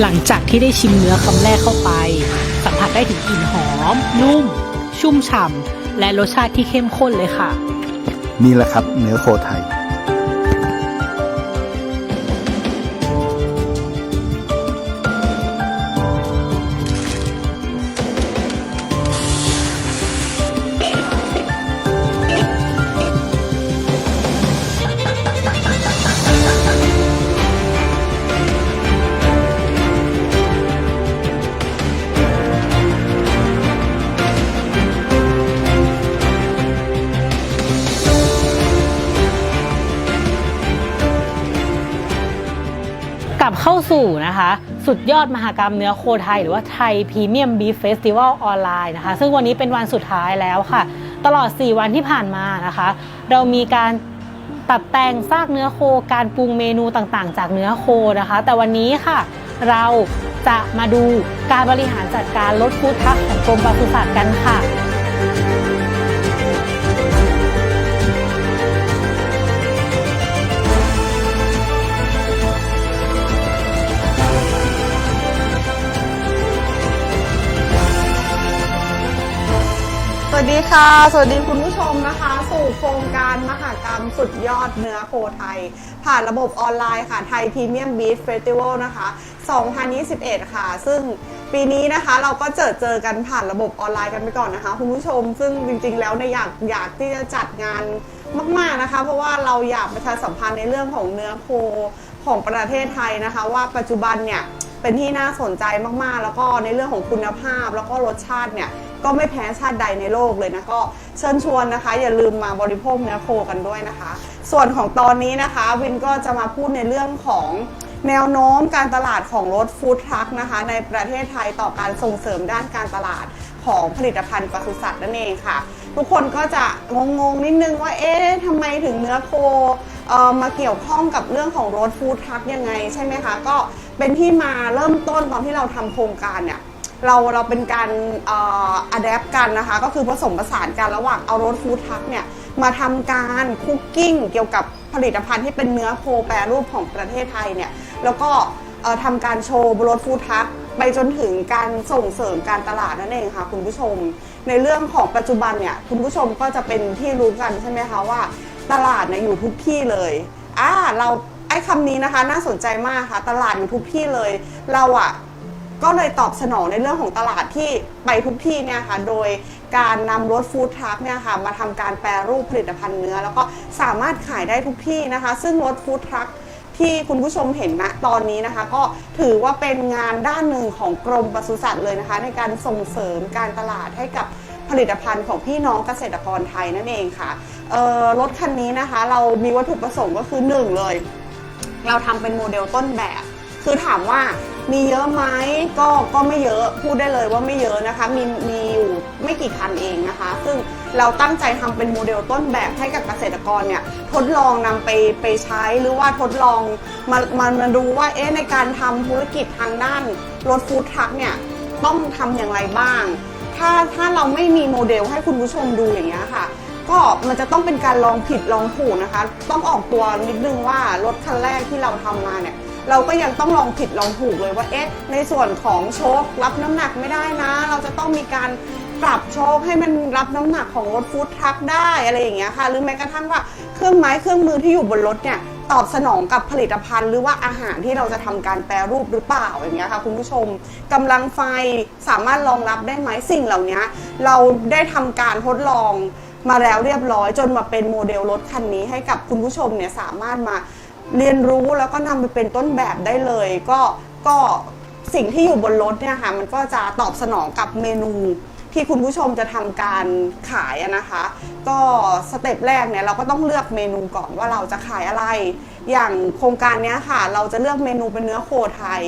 หลังจากที่ได้ชิมเนื้อคำแรกเข้าไป สัมผัสได้ถึงกลิ่นหอม นุ่ม ชุ่มฉ่ำและรสชาติที่เข้มข้นเลยค่ะ นี่แหละครับเนื้อโคไทย สู่นะคะ สุดยอดมหกรรมเนื้อโคไทย หรือว่าไทยพรีเมียมบีฟเฟสติวัลออนไลน์นะคะ ซึ่งวันนี้เป็นวันสุดท้ายแล้วค่ะ ตลอด 4 วันที่ผ่านมานะคะ เรามีการตัดแต่งซากเนื้อโคการปรุงเมนูต่างๆ จากเนื้อโคนะคะ แต่วันนี้ค่ะ เราจะมาดูการบริหารจัดการลดฟู้ดทักของกรมปศุสัตว์กันค่ะ วัสดีค่ะ สวัสดีคุณผู้ชมนะคะ สู่โครงการมหกรรมสุดยอดเนื้อโคไทย ผ่านระบบออนไลน์ค่ะไทยพรีเมียมบีฟเฟสติวัลนะคะ 2021 ค่ะ ซึ่งปีนี้นะคะเราก็เจอเจอกันผ่านระบบออนไลน์กันไปก่อนนะคะ คุณผู้ชมซึ่งจริงๆแล้วเนี่ยอยากอยากที่จะจัดงานมากๆนะคะ เพราะว่าเราอยากประชาสัมพันธ์ในเรื่องของเนื้อโคของประเทศไทยนะคะ ว่าปัจจุบันเนี่ยเป็นที่น่าสนใจมากๆ แล้วก็ในเรื่องของคุณภาพแล้วก็รสชาติเนี่ย ก็ไม่แพ้ชาติใดในโลกเลยนะก็เชิญชวนนะคะ อย่าลืมมาบริโภคเนื้อโคกันด้วยนะคะ ส่วนของตอนนี้นะคะวินก็จะมาพูดในเรื่องของแนวโน้มการตลาดของรถฟู้ดทรัคนะคะ ในประเทศไทยต่อการส่งเสริมด้านการตลาดของผลิตภัณฑ์ปศุสัตว์นั่นเองค่ะ ทุกคนก็จะงงๆนิดนึงว่าเอ๊ะทำไมถึงเนื้อโคเอ่อมาเกี่ยวข้องกับเรื่องของรถฟู้ดทรัคยังไงใช่ไหมคะ ก็เป็นที่มาเริ่มต้นตอนที่เราทำโครงการเนี่ย เราเราเป็นการอัดแอปกันนะคะ ก็คือผสมผสานกันระหว่างเอารถฟู้ดทัคเนี่ยมาทำการคุกกิ้งเกี่ยวกับผลิตภัณฑ์ที่เป็นเนื้อโคแปรรูปของประเทศไทยเนี่ยแล้วก็ทำการโชว์บรถฟู้ดทัคไปจนถึงการส่งเสริมการตลาดนั่นเองค่ะคุณผู้ชม ในเรื่องของปัจจุบันเนี่ยคุณผู้ชมก็จะเป็นที่รู้กันใช่ไหมคะว่าตลาดเนี่ยอยู่ทุกที่เลยอ่าเราไอ้คำนี้นะคะน่าสนใจมากค่ะ ตลาดอยู่ทุกที่เลย เราอะ ก็เลยตอบสนองในเรื่องของตลาดที่ไปทุกที่เนี่ยค่ะ โดยการนำรถฟู้ดทรัคเนี่ยค่ะมาทำการแปรรูปผลิตภัณฑ์เนื้อ แล้วก็สามารถขายได้ทุกที่นะคะ ซึ่งรถฟู้ดทรัคที่คุณผู้ชมเห็นณตอนนี้นะคะ ก็ถือว่าเป็นงานด้านหนึ่งของกรมปศุสัตว์เลยนะคะ ในการส่งเสริมการตลาดให้กับผลิตภัณฑ์ของพี่น้องเกษตรกรไทยนั่นเองค่ะเออรถคันนี้นะคะ เรามีวัตถุประสงค์ก็คือหนึ่งเลย เราทำเป็นโมเดลต้นแบบ คือถามว่า มีเยอะไหมก็ก็ไม่เยอะพูดได้เลยว่าไม่เยอะนะคะ มีมีอยู่ไม่กี่คันเองนะคะ ซึ่งเราตั้งใจทำเป็นโมเดลต้นแบบให้กับเกษตรกรเนี่ยทดลองนำไปไปใช้หรือว่าทดลองมามามาดูว่าเอ๊ะในการทำธุรกิจทางด้านรถฟู้ดทรัคเนี่ยต้องทำอย่างไรบ้าง ถ้าถ้าเราไม่มีโมเดลให้คุณผู้ชมดูอย่างเงี้ยค่ะก็มันจะต้องเป็นการลองผิดลองถูกนะคะ ต้องออกตัวนิดนึงว่ารถคันแรกที่เราทำมาเนี่ย เราก็ยังต้องลองผิดลองถูกเลยว่าเอ๊ะในส่วนของโชครับน้ำหนักไม่ได้นะ เราจะต้องมีการปรับโชคให้มันรับน้ำหนักของรถฟู้ดทรัคได้อะไรอย่างเงี้ยค่ะ หรือแม้กระทั่งว่าเครื่องไม้เครื่องมือที่อยู่บนรถเนี่ยตอบสนองกับผลิตภัณฑ์ หรือว่าอาหารที่เราจะทำการแปรรูปหรือเปล่าอย่างเงี้ยค่ะคุณผู้ชมกำลังไฟสามารถรองรับได้ไหมสิ่งเหล่านี้เราได้ทำการทดลองมาแล้วเรียบร้อยจนมาเป็นโมเดลรถคันนี้ให้กับคุณผู้ชมเนี่ยสามารถมา เรียนรู้แล้วก็นำไปเป็นต้นแบบได้เลย ก็ก็สิ่งที่อยู่บนรถเนี่ยค่ะมันก็จะตอบสนองกับเมนูที่คุณผู้ชมจะทำการขายนะคะ ก็สเต็ปแรกเนี่ยเราก็ต้องเลือกเมนูก่อนว่าเราจะขายอะไร อย่างโครงการนี้ค่ะ เราจะเลือกเมนูเป็นเนื้อโคไทย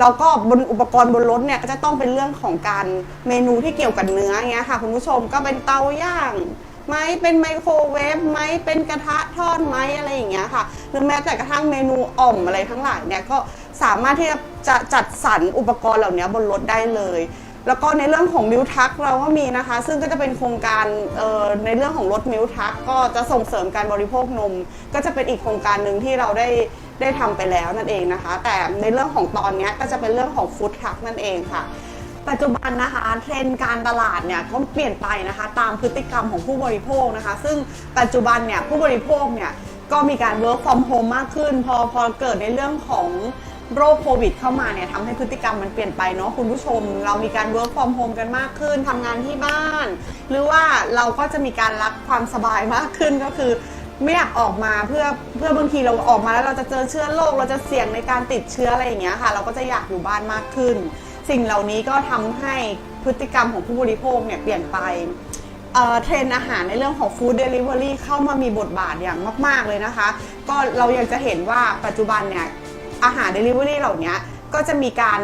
แล้วก็บนอุปกรณ์บนรถเนี่ยก็จะต้องเป็นเรื่องของการเมนูที่เกี่ยวกับเนื้อเงี้ยค่ะ คุณผู้ชมก็เป็นเตาย่าง ไหมเป็นไมโครเวฟไหมเป็นกระทะทอดไหมอะไรอย่างเงี้ยค่ะ หรือแม้แต่กระทั่งเมนูอ่อมอะไรทั้งหลายเนี่ยก็สามารถที่จะจัดสรรอุปกรณ์เหล่านี้บนรถได้เลยแล้วก็ในเรื่องของมิวทักเราก็มีนะคะ ซึ่งก็จะเป็นโครงการในเรื่องของรถมิวทักก็จะส่งเสริมการบริโภคนม ก็จะเป็นอีกโครงการหนึ่งที่เราได้ได้ทำไปแล้วนั่นเองนะคะ แต่ในเรื่องของตอนนี้ก็จะเป็นเรื่องของฟู้ดทรัคนั่นเองค่ะ ปัจจุบันนะคะเทรนด์การตลาดเนี่ยก็เปลี่ยนไปนะคะ ตามพฤติกรรมของผู้บริโภคนะคะ ซึ่งปัจจุบันเนี่ยผู้บริโภคเนี่ยก็มีการ work from home มากขึ้น พอพอเกิดในเรื่องของโรคโควิดเข้ามาเนี่ยทำให้พฤติกรรมมันเปลี่ยนไปเนาะคุณผู้ชม เรามีการ work from home กันมากขึ้นทำงานที่บ้าน หรือว่าเราก็จะมีการรักความสบายมากขึ้นก็คือไม่อยากออกมาเพื่อเพื่อบางทีเราออกมาแล้วเราจะเจอเชื้อโรคเราจะเสี่ยงในการติดเชื้ออะไรอย่างเงี้ยค่ะ เราก็จะอยากอยู่บ้านมากขึ้น สิ่งเหล่านี้ก็ทำให้พฤติกรรมของผู้บริโภคเนี่ยเปลี่ยนไปเอ่อเทรนด์อาหารในเรื่องของฟู้ดเดลิเวอรี่เข้ามามีบทบาทอย่างมาก ๆ เลยนะคะ ก็เรายังจะเห็นว่าปัจจุบันเนี่ย อาหารเดลิเวอรี่เหล่านี้ก็จะมีการ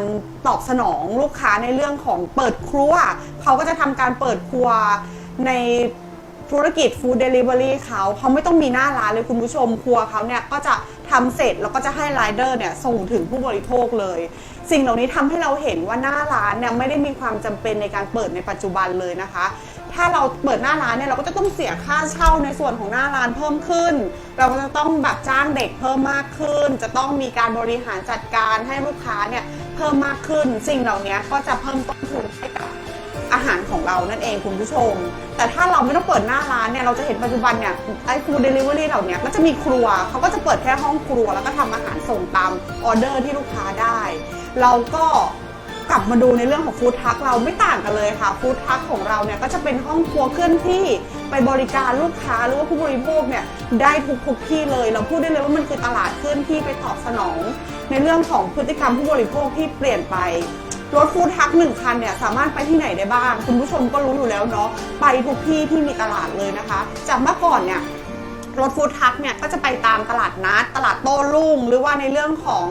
ตอบสนองลูกค้าในเรื่องของเปิดครัว เขาก็จะทำการเปิดครัวใน ธุรกิจฟู้ดเดลิเวอรี่เขาเขาไม่ต้องมีหน้าร้านเลยคุณผู้ชมครัวเขาเนี่ยก็จะทำเสร็จแล้วก็จะให้ไรเดอร์เนี่ยส่งถึงผู้บริโภคเลย สิ่งเหล่านี้ทำให้เราเห็นว่าหน้าร้านเนี่ยไม่ได้มีความจำเป็นในการเปิดในปัจจุบันเลยนะคะ ถ้าเราเปิดหน้าร้านเนี่ยเราก็จะต้องเสียค่าเช่าในส่วนของหน้าร้านเพิ่มขึ้น เราก็จะต้องแบบจ้างเด็กเพิ่มมากขึ้น จะต้องมีการบริหารจัดการให้ลูกค้าเนี่ยเพิ่มมากขึ้น สิ่งเหล่านี้ก็จะเพิ่มต้นทุนให้กับ อาหารของเรานั่นเองคุณผู้ชม แต่ถ้าเราไม่ต้องเปิดหน้าร้านเนี่ยเราจะเห็นปัจจุบันเนี่ยไอ้ฟู้ดเดลิเวอรี่เหล่านี้ก็จะมีครัวเขาก็จะเปิดแค่ห้องครัว แล้วก็ทำอาหารส่งตามออเดอร์ที่ลูกค้าได้ เราก็กลับมาดูในเรื่องของฟู้ดทัคเราไม่ต่างกันเลยค่ะฟู้ดทัคของเราเนี่ยก็จะเป็นห้องครัวเคลื่อนที่ไปบริการลูกค้าหรือว่าผู้บริโภคเนี่ยได้ทุกทุกที่เลย เราพูดได้เลยว่ามันคือตลาดเคลื่อนที่ไปตอบสนอง ในเรื่องของพฤติกรรมผู้บริโภคที่เปลี่ยนไป รถฟู้ดทัคหนึ่งคันเนี่ยสามารถไปที่ไหนได้บ้าง คุณผู้ชมก็รู้อยู่แล้วเนาะไปทุกที่ที่มีตลาดเลยนะคะ จากเมื่อก่อนเนี่ยรถฟู้ดทัคเนี่ยก็จะไปตามตลาดนัด ตลาดโต้รุ่ง หรือว่าในเรื่องของ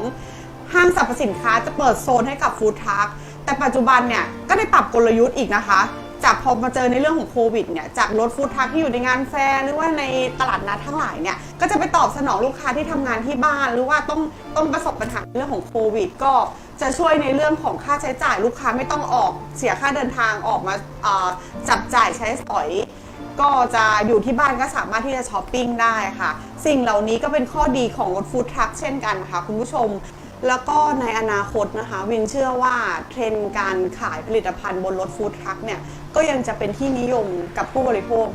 ห้างสรรพสินค้าจะเปิดโซนให้กับฟู้ดทัคแต่ปัจจุบันเนี่ยก็ได้ปรับกลยุทธ์อีกนะคะ จากพอมาเจอในเรื่องของโควิดเนี่ยจากรถฟู้ดทัคที่อยู่ในงานแฟร์หรือว่าในตลาดนัดทั้งหลายเนี่ยก็จะไปตอบสนองลูกค้าที่ทำงานที่บ้าน หรือว่าต้องต้องประสบปัญหาเรื่องของโควิด ก็ จะช่วยในเรื่องของค่าใช้จ่ายลูกค้าไม่ต้องออกเสียค่าเดินทางออกมาจับจ่ายใช้สอย ก็จะอยู่ที่บ้านก็สามารถที่จะช้อปปิ้งได้ค่ะ สิ่งเหล่านี้ก็เป็นข้อดีของรถฟู้ดทรัคเช่นกันค่ะคุณผู้ชมแล้วก็ในอนาคตนะคะวินเชื่อว่าเทรนด์การขายผลิตภัณฑ์บนรถฟู้ดทรัคเนี่ยก็ยังจะเป็นที่นิยมกับผู้บริโภค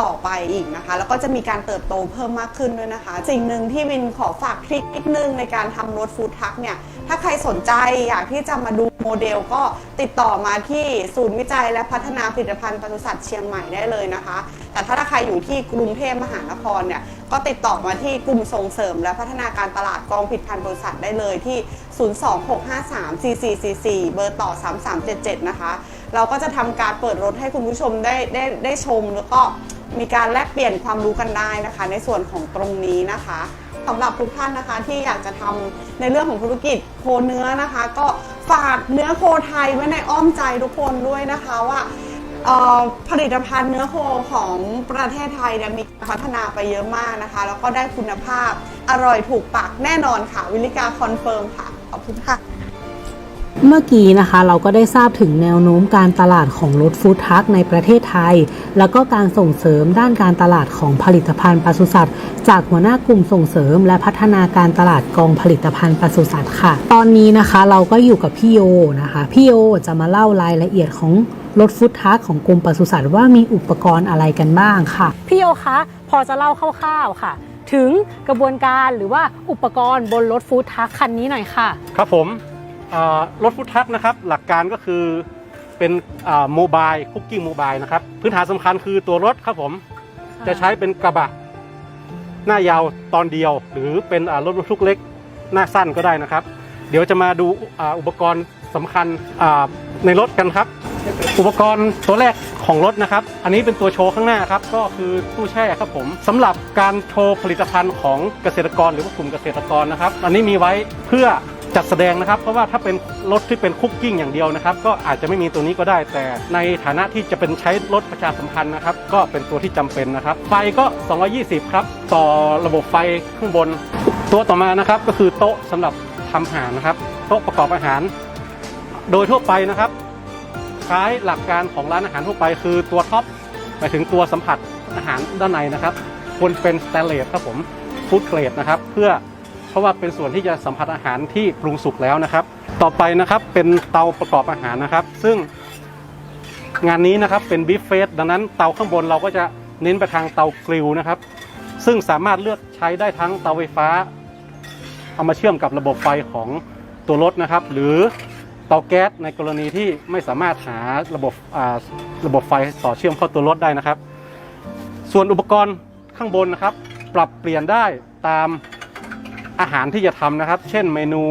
ต่อไปอีกนะคะ แล้วก็จะมีการเติบโตเพิ่มมากขึ้นด้วยนะคะ สิ่งหนึ่งที่วินขอฝากทริคนิดนึงในการทำรถฟู้ดทัคเนี่ย ถ้าใครสนใจอยากที่จะมาดูโมเดลก็ติดต่อมาที่ศูนย์วิจัยและพัฒนาผลิตภัณฑ์ปศุสัตว์เชียงใหม่ได้เลยนะคะ แต่ถ้าใครอยู่ที่กรุงเทพมหานครเนี่ยก็ติดต่อมาที่กลุ่มส่งเสริม และพัฒนาการตลาดกองผลิตภัณฑ์บริษัทได้เลยที่ 026534444 เบอร์ต่อ 3377 นะคะ เราก็จะทำการเปิดรถให้คุณผู้ชมได้ได้ได้ชมแล้วก็มีการแลกเปลี่ยนความรู้กันได้นะคะ ในส่วนของตรงนี้นะคะ สำหรับทุกท่านนะคะที่อยากจะทำในเรื่องของธุรกิจโคเนื้อนะคะ ก็ฝากเนื้อโคไทยไว้ในอ้อมใจทุกคนด้วยนะคะว่าผลิตภัณฑ์เนื้อโคของประเทศไทยเนี่ยมีพัฒนาไปเยอะมากนะคะ แล้วก็ได้คุณภาพอร่อยถูกปากแน่นอนค่ะ วิลิกาคอนเฟิร์มค่ะ ขอบคุณค่ะ เมื่อกี้นะคะเราก็ได้ทราบถึงแนวโน้มการตลาดของรถฟู้ดทรัคในประเทศไทย แล้วก็การส่งเสริมด้านการตลาดของผลิตภัณฑ์ปศุสัตว์ จากหัวหน้ากลุ่มส่งเสริม และพัฒนาการตลาดกองผลิตภัณฑ์ปศุสัตว์ค่ะ ตอนนี้นะคะเราก็อยู่กับพี่โยนะคะพี่โยจะมาเล่ารายละเอียดของรถฟู้ดทรัคของกลุ่มปศุสัตว์ว่ามีอุปกรณ์อะไรกันบ้างค่ะพี่โยคะพอจะเล่าคร่าวๆค่ะ ถึงกระบวนการหรือว่าอุปกรณ์บนรถฟู้ดทรัคคันนี้หน่อยค่ะ ครับผมเอ่อ รถฟุตทักนะครับ หลักการก็คือเป็นโมบายคุกกิ้งโมบายนะครับ พื้นฐานสำคัญคือตัวรถครับผม จะใช้เป็นกระบะ หน้ายาวตอนเดียว หรือเป็นอ่ารถบรรทุกเล็ก หน้าสั้นก็ได้นะครับ เดี๋ยวจะมาดูอ่าอุปกรณ์สำคัญอ่าในรถกันครับ อุปกรณ์ตัวแรกของรถนะครับ อันนี้เป็นตัวโชว์ข้างหน้าครับ ก็คือตู้แช่ครับผมสำหรับการโชว์ผลิตภัณฑ์ของเกษตรกรหรือว่ากลุ่มเกษตรกรนะครับ อันนี้มีไว้เพื่อ จัดแสดงนะครับ เพราะว่าถ้าเป็นรถที่เป็นคุกกิ้งอย่างเดียวนะครับ ก็อาจจะไม่มีตัวนี้ก็ได้แต่ ในฐานะที่จะเป็นใช้รถประชาสัมพันธ์นะครับ ก็เป็นตัวที่จำเป็นนะครับ ไฟก็ 220 ครับ ต่อระบบไฟข้างบน ตัวต่อมานะครับก็คือโต๊ะสำหรับทำอาหารนะครับ โต๊ะประกอบอาหาร โดยทั่วไปนะครับคล้ายหลักการของร้านอาหารทั่วไป คือตัวท็อปหมายถึงตัวสัมผัสอาหารด้านในนะครับควรเป็นสแตนเลสครับผมฟู้ดเกรดนะครับ เพื่อ ราะว่าเป็นส่วนที่จะสัมผัสอาหารที่ปรุงสุกแล้วนะครับ ต่อไปนะครับเป็นเตาประกอบอาหารนะครับ ซึ่งงานนี้นะครับเป็นบีฟเฟสดังนั้นเตาข้างบนเราก็จะเน้นไปทางเตากริลนะครับ ซึ่งสามารถเลือกใช้ได้ทั้งเตาไฟฟ้า เอามาเชื่อมกับระบบไฟของตัวรถนะครับ หรือเตาแก๊สในกรณีที่ไม่สามารถหาระบบอ่าระบบไฟต่อเชื่อมเข้าตัวรถได้นะครับ ส่วนอุปกรณ์ข้างบนนะครับ ปรับเปลี่ยนได้ตาม อาหารที่จะทำนะครับ เช่นเมนู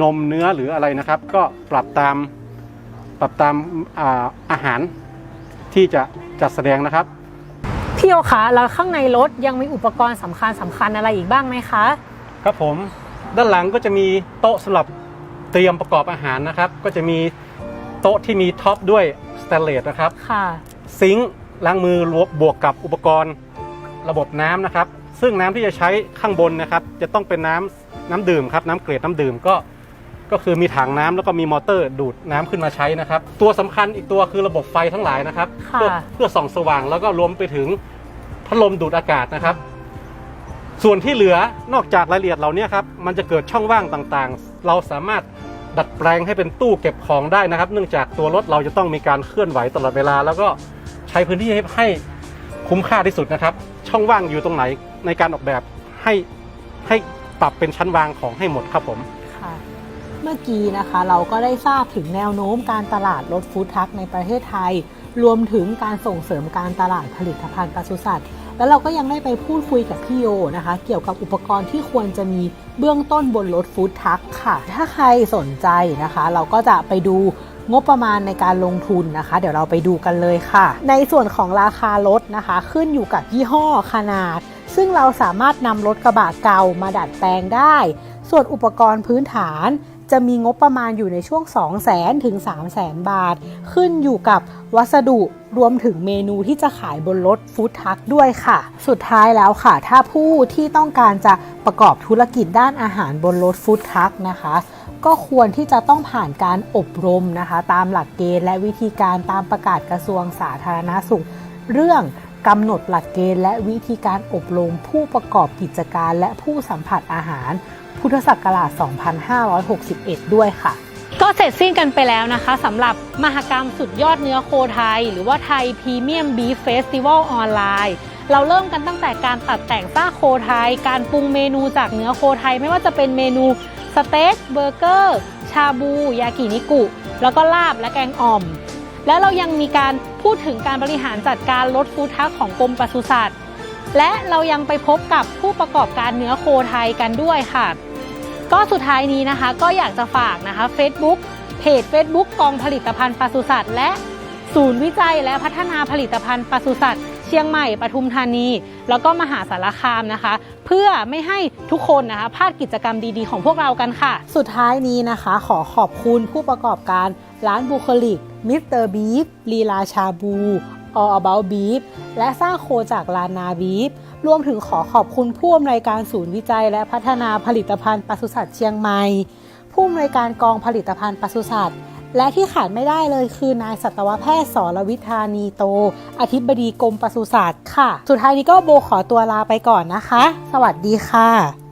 นมเนื้อหรืออะไรนะครับ ก็ปรับตามปรับตามอาอาหารที่จะจัดแสดงนะครับ พี่โอคะแล้วข้างในรถยังมีอุปกรณ์สำคัญสำคัญอะไรอีกบ้างไหมคะ ครับผมด้านหลังก็จะมีโต๊ะสำหรับเตรียมประกอบอาหารนะครับ ก็จะมีโต๊ะที่มีท็อปด้วยสแตนเลสนะครับค่ะ ซิงค์ล้างมือบวกกับอุปกรณ์ระบบน้ำนะครับ ซึ่งน้ำที่จะใช้ข้างบนนะครับ จะต้องเป็นน้ำน้ำดื่มครับน้ำเกรดน้ำดื่มก็ก็คือมีถังน้ำแล้วก็มีมอเตอร์ดูดน้ำขึ้นมาใช้นะครับ ตัวสำคัญอีกตัวคือระบบไฟทั้งหลายนะครับค่ะเพื่อเพื่อส่องสว่างแล้วก็รวมไปถึงพัดลมดูดอากาศนะครับ ส่วนที่เหลือนอกจากรายละเอียดเหล่านี้ครับมันจะเกิดช่องว่างต่างๆ เราสามารถดัดแปลงให้เป็นตู้เก็บของได้นะครับ เนื่องจากตัวรถเราจะต้องมีการเคลื่อนไหวตลอดเวลา แล้วก็ใช้พื้นที่ให้ให้คุ้มค่าที่สุดนะครับ ช่องว่างอยู่ตรงไหน ในการออกแบบให้ให้ปรับเป็นชั้นวางของให้หมดครับผม ค่ะ เมื่อกี้นะคะเราก็ได้ทราบถึงแนวโน้มการตลาดรถฟู้ดทัคในประเทศไทย รวมถึงการส่งเสริมการตลาดผลิตภัณฑ์ปศุสัตว์ แล้วเราก็ยังได้ไปพูดคุยกับพี่โยนะคะ เกี่ยวกับอุปกรณ์ที่ควรจะมีเบื้องต้นบนรถฟู้ดทัคค่ะ ถ้าใครสนใจนะคะ เราก็จะไปดูงบประมาณในการลงทุนนะคะ เดี๋ยวเราไปดูกันเลยค่ะ ในส่วนของราคารถนะคะ ขึ้นอยู่กับยี่ห้อขนาด ซึ่งเราสามารถนำรถกระบะเก่ามาดัดแปลงได้ ส่วนอุปกรณ์พื้นฐานจะมีงบประมาณอยู่ในช่วง 2 0 0 0 0 0 ถึง3 0 0 0 0 0 บาท ขึ้นอยู่กับวัสดุรวมถึงเมนูที่จะขายบนรถฟู้ดทัคด้วยค่ะ สุดท้ายแล้วค่ะ ถ้าผู้ที่ต้องการจะประกอบธุรกิจด้านอาหารบนรถฟู้ดทัคนะคะ ก็ควรที่จะต้องผ่านการอบรมนะคะ ตามหลักเกณฑ์และวิธีการตามประกาศกระทรวงสาธารณาสุข เรื่อง กำหนดหลักเกณฑ์และวิธีการอบรมผู้ประกอบกิจการและผู้สัมผัสอาหาร พุทธศักราช 2561 ด้วยค่ะ ก็เสร็จสิ้นกันไปแล้วนะคะสำหรับมหกรรมสุดยอดเนื้อโคไทย หรือว่าไทยพรีเมียมบีฟเฟสติวัลออนไลน์เราเริ่มกันตั้งแต่การตัดแต่งซากโคไทย การปรุงเมนูจากเนื้อโคไทย ไม่ว่าจะเป็นเมนูสเต็กเบอร์เกอร์ ชาบู ยากินิกุ แล้วก็ลาบและแกงอ่อม แล้วเรายังมีการพูดถึงการบริหารจัดการลดฟู้ดทักของกรมปศุสัตว์และเรายังไปพบกับผู้ประกอบการเนื้อโคไทยกันด้วยค่ะ ก็สุดท้ายนี้นะคะก็อยากจะฝากนะคะ Facebook เพจ Facebook กองผลิตภัณฑ์ปศุสัตว์และศูนย์วิจัยและพัฒนาผลิตภัณฑ์ปศุสัตว์เชียงใหม่ปทุมธานี แล้วก็มหาสารคามนะคะ เพื่อไม่ให้ทุกคนนะคะพลาดกิจกรรมดีๆ ของพวกเรากันค่ะ สุดท้ายนี้นะคะ ขอขอบคุณผู้ประกอบการร้านบุคลิกมิสเตอร์บีฟลีลาชาบู All About Beef และสร้างโคจากลานาบีฟรวมถึงขอขอบคุณผู้อำนวยการศูนย์วิจัย และพัฒนาผลิตภัณฑ์ปศุสัตว์เชียงใหม่ ผู้อำนวยการกองผลิตภัณฑ์ปศุสัตว์ และที่ขาดไม่ได้เลยคือนายสัตวแพทย์สรวิธานีโต อธิบดีกรมปศุสัตว์ค่ะ สุดท้ายนี้ก็โบขอตัวลาไปก่อนนะคะ สวัสดีค่ะ